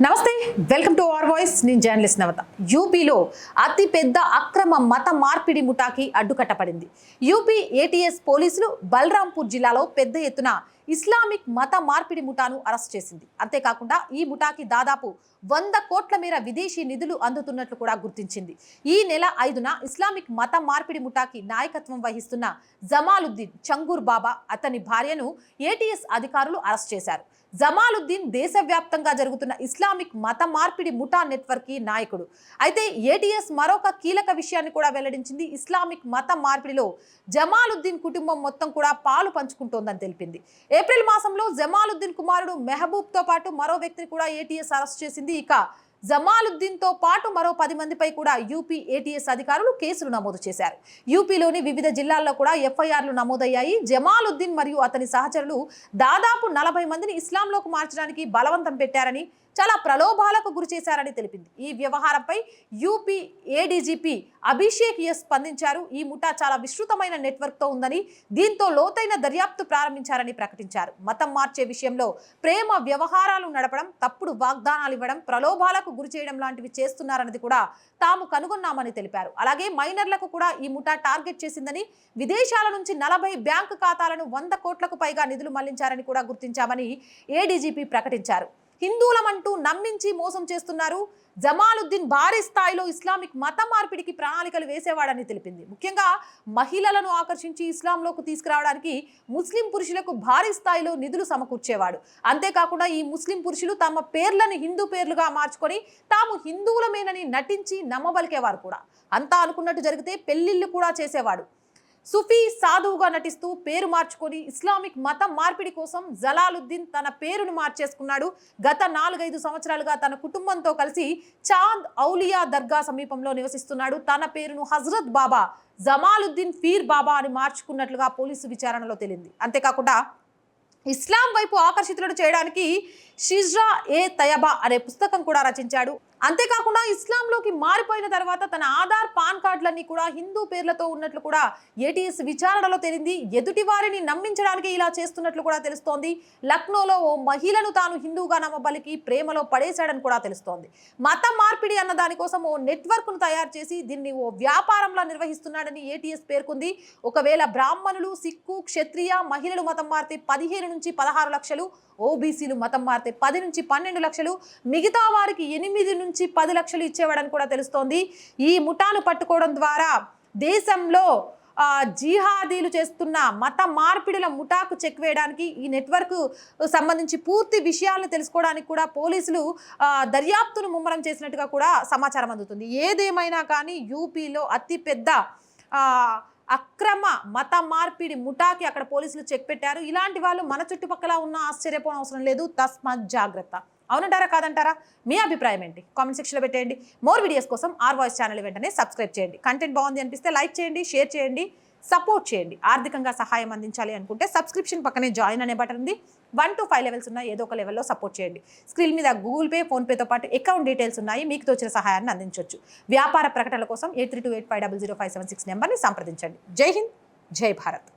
నమస్తే welcome to our voice. నేను journalist Navata. యూపీలో అతిపెద్ద అక్రమ మత మార్పిడి ముఠాకి అడ్డుకట్టపడింది యూపీ ఏటీఎస్ పోలీసులు బలరాంపూర్ జిల్లాలో పెద్ద ఎత్తున ఇస్లామిక్ మత మార్పిడి ముఠాను అరెస్ట్ చేసింది. అంతేకాకుండా ఈ ముఠాకి దాదాపు వంద కోట్ల మేర విదేశీ నిధులు అందుతున్నట్లు కూడా గుర్తించింది. ఈ నెల ఐదున ఇస్లామిక్ మత మార్పిడి ముఠాకి నాయకత్వం వహిస్తున్న జమాలుద్దీన్ చంగూర్ బాబా అతని భార్యను ఏటీఎస్ అధికారులు అరెస్ట్ చేశారు. జమాలుద్దీన్ దేశవ్యాప్తంగా జరుగుతున్న ఇస్లామిక్ మత మార్పిడి ముఠా నెట్వర్క్ నాయకుడు. అయితే ఏటీఎస్ మరొక కీలక విషయాన్ని కూడా వెల్లడించింది. ఇస్లామిక్ మత మార్పిడిలో జమాలుద్దీన్ కుటుంబం మొత్తం కూడా పాలు పంచుకుంటోందని తెలిపింది. ఏప్రిల్ మాసంలో జమాలుద్దీన్ కుమారుడు మెహబూబ్తో పాటు మరో వ్యక్తిని కూడా ఏటీఎస్ అరెస్ట్ చేసింది. ఇక జమాలుద్దీన్తో పాటు మరో పది మందిపై కూడా యూపీ ఏటీఎస్ అధికారులు కేసులు నమోదు చేశారు. యూపీలోని వివిధ జిల్లాల్లో కూడా ఎఫ్ఐఆర్లు నమోదయ్యాయి. జమాలుద్దీన్ మరియు అతని సహచరులు దాదాపు నలభై మందిని ఇస్లాంలోకి మార్చడానికి బలవంతం పెట్టారని చాలా ప్రలోభాలకు గురి చేశారని తెలిపింది. ఈ వ్యవహారంపై యూపీ ఏడీజీపీ అభిషేక్ ఎస్ స్పందించారు. ఈ ముఠా చాలా విస్తృతమైన నెట్వర్క్తో ఉందని దీంతో లోతైన దర్యాప్తు ప్రారంభించారని ప్రకటించారు. మతం మార్చే విషయంలో ప్రేమ వ్యవహారాలు నడపడం తప్పుడు వాగ్దానాలు ఇవ్వడం ప్రలోభాలకు గురి చేయడం లాంటివి చేస్తున్నారన్నది కూడా తాము కనుగొన్నామని తెలిపారు. అలాగే మైనర్లకు కూడా ఈ ముఠా టార్గెట్ చేసిందని విదేశాల నుంచి నలభై బ్యాంకు ఖాతాలను వంద కోట్లకు పైగా నిధులు మళ్ళించారని కూడా గుర్తించామని ఏడీజీపీ ప్రకటించారు. హిందువులమంటూ నమ్మించి మోసం చేస్తున్నారు. జమాలుద్దీన్ భారీ స్థాయిలో ఇస్లామిక్ మత మార్పిడికి ప్రణాళికలు వేసేవాడని తెలిపింది. ముఖ్యంగా మహిళలను ఆకర్షించి ఇస్లాంలోకి తీసుకురావడానికి ముస్లిం పురుషులకు భారీ స్థాయిలో నిధులు సమకూర్చేవాడు. అంతేకాకుండా ఈ ముస్లిం పురుషులు తమ పేర్లను హిందూ పేర్లుగా మార్చుకొని తాము హిందువులమేనని నటించి నమ్మబలికేవారు కూడా. అంతా అనుకున్నట్టు జరిగితే పెళ్ళిళ్ళు కూడా చేసేవాడు. సుఫీ సాధువుగా నటిస్తూ పేరు మార్చుకొని ఇస్లామిక్ మతం మార్పిడి కోసం జలాలుద్దీన్ తన పేరును మార్చేసుకున్నాడు. గత నాలుగైదు సంవత్సరాలుగా తన కుటుంబంతో కలిసి చాంద్ ఔలియా దర్గా సమీపంలో నివసిస్తున్నాడు. తన పేరును హజరత్ బాబా జమాలుద్దీన్ ఫీర్ బాబా అని మార్చుకున్నట్లుగా పోలీసు విచారణలో తేలింది. అంతేకాకుండా ఇస్లాం వైపు ఆకర్షితులను చేయడానికి షిజ్రా ఏ తయబా అనే పుస్తకం కూడా రచించాడు. అంతేకాకుండా ఇస్లాంలోకి మారిపోయిన తర్వాత తన ఆధార్ పాన్ కార్డులన్నీ కూడా హిందూ పేర్లతో ఉన్నట్లు కూడా ఏటీఎస్ విచారణలో తేలింది. ఎదుటి వారిని నమ్మించడానికి ఇలా చేస్తున్నట్లు కూడా తెలుస్తోంది. లక్నోలో ఓ మహిళను తాను హిందూగా నమ్మబలికి ప్రేమలో పడేశాడని కూడా తెలుస్తోంది. మత మార్పిడి అన్న దానికోసం ఓ నెట్వర్క్ను తయారు చేసి దీన్ని ఓ వ్యాపారంలా నిర్వహిస్తున్నాడని ఏటీఎస్ పేర్కొంది. ఒకవేళ బ్రాహ్మణులు సిక్కు క్షత్రియ మహిళలు మతం మారితే పదిహేను నుంచి పదహారు లక్షలు ఓబీసీలు మతం మారితే పది నుంచి పన్నెండు లక్షలు మిగతా వారికి ఎనిమిది నుంచి పది లక్షలు ఇచ్చేవాడని కూడా తెలుస్తోంది. ఈ ముఠాను పట్టుకోవడం ద్వారా దేశంలో జీహాదీలు జిహాదీలు చేస్తున్న మత మార్పిడుల ముఠాకు చెక్ వేయడానికి ఈ నెట్వర్క్ సంబంధించి పూర్తి విషయాలను తెలుసుకోవడానికి కూడా పోలీసులు దర్యాప్తును ముమ్మరం చేసినట్టుగా కూడా సమాచారం అందుతుంది. ఏదేమైనా కానీ యూపీలో అతిపెద్ద అక్రమ మత మార్పిడి ముఠాకి అక్కడ పోలీసులు చెక్ పెట్టారు. ఇలాంటి వాళ్ళు మన చుట్టుపక్కల ఉన్న ఆశ్చర్యపోవడం అవసరం లేదు. తస్మాత్ జాగ్రత్త. అవునంటారా కాదంటారా? మీ అభిప్రాయం ఏంటి? కామెంట్ సెక్షన్లో పెట్టేయండి. మోర్ వీడియోస్ కోసం ఆర్ వాయిస్ ఛానల్ వెంటనే సబ్స్క్రైబ్ చేయండి. కంటెంట్ బాగుంది అనిపిస్తే లైక్ చేయండి షేర్ చేయండి సపోర్ట్ చేయండి. ఆర్థికంగా సహాయం అందించాలి అనుకుంటే సబ్స్క్రిప్షన్ పక్కనే జాయిన్ అనే బటన్ ఉంది. వన్ టు ఫైవ్ లెవెల్స్ ఉన్నాయి. ఏదో ఒక లెవెల్లో సపోర్ట్ చేయండి. స్క్రీన్ మీద గూగుల్ పే ఫోన్పేతో పాటు అకౌంట్ డీటెయిల్స్ ఉన్నాయి. మీకు తోచిన సహాయాన్ని అందించవచ్చు వ్యాపార ప్రకటనల కోసం eight three two eight five double zero five seven six నెంబర్ని సంప్రదించండి. జై హింద్ జై భారత్.